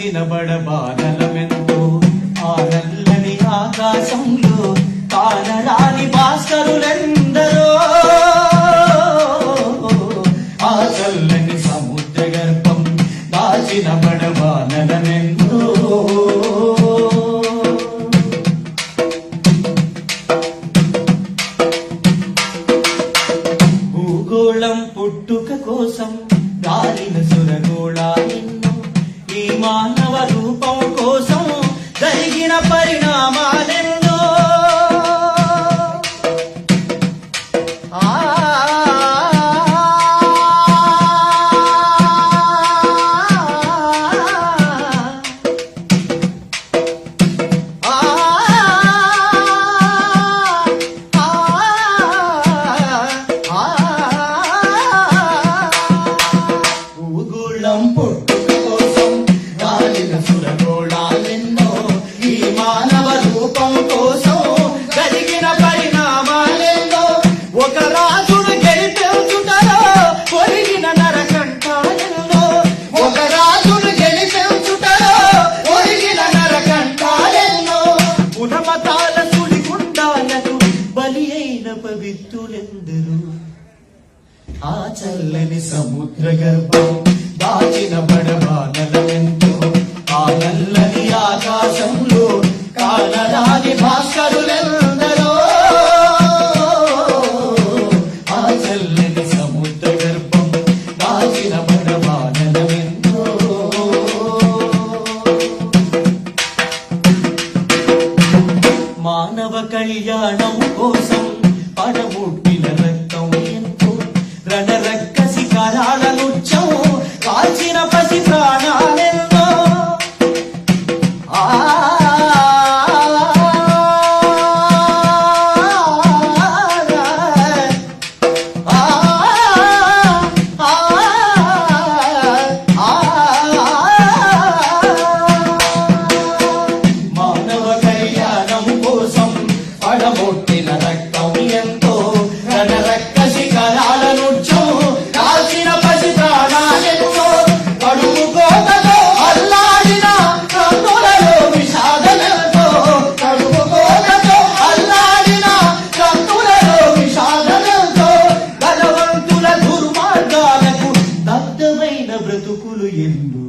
చినబడబానలమెంతో ఆ నల్లని ఆకాశంలో కానరాని భాస్కరులెందరో. ఆ చల్లని సముద్ర గర్భం దాచిన బడబానలమెంతో భూగోళం పుట్టుక కోసం దారిన సురగోళా మానవ రూపం కోసం జరిగిన పరిణామాలు అయిన ఆ చల్లని సముద్ర గర్భం దాచిన బడబానలమెంతో ఆ నల్లని ఆకాశంలో కానరాని భాస్కరులెందరో? ఆ చల్లని సముద్ర గర్భం దాచిన బడబానలమెంతో మానవ కళ్యాణం కోసం రణరక్క చ Him,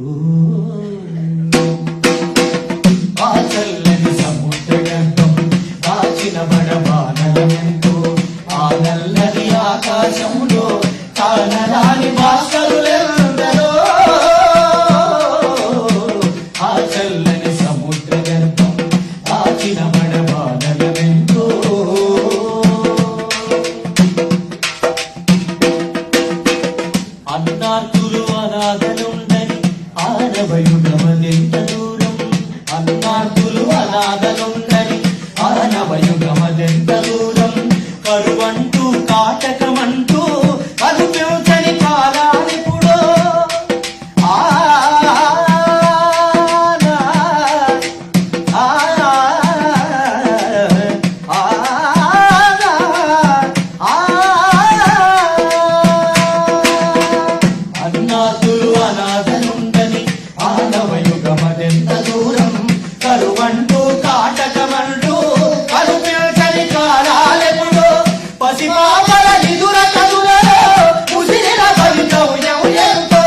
అనాథులు అనాథలుండని ఆనవయుగమదెంత దూరం? కరువంటూ కాటకమంటూ కలుపిల్చని కాలాలెప్పుడు పసిపాపల నిధుల కనులలో ముసిరిన భవితవ్యం ఎంతో?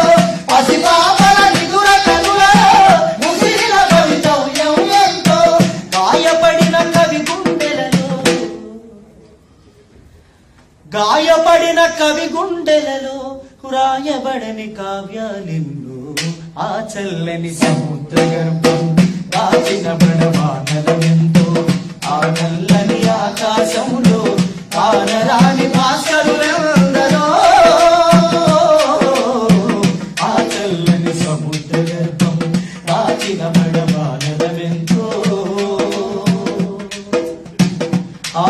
పసిపాపల నిధుల కనులలో ముసిరిన భవితవ్యం ఎంతో? గాయపడిన కవి గుండెలలో. గాయపడిన కవి గుండెలలో. రాయబడని కావ్యాలిన్ను ఆ చల్లని సముద్ర గర్భం దాచిన బడవానలమెంతో ఆ నల్లని ఆకాశములో కానరాని భాషలుందరో ఆ చల్లని సముద్ర గర్భం దాచిన బడవానలమెంతో ఆ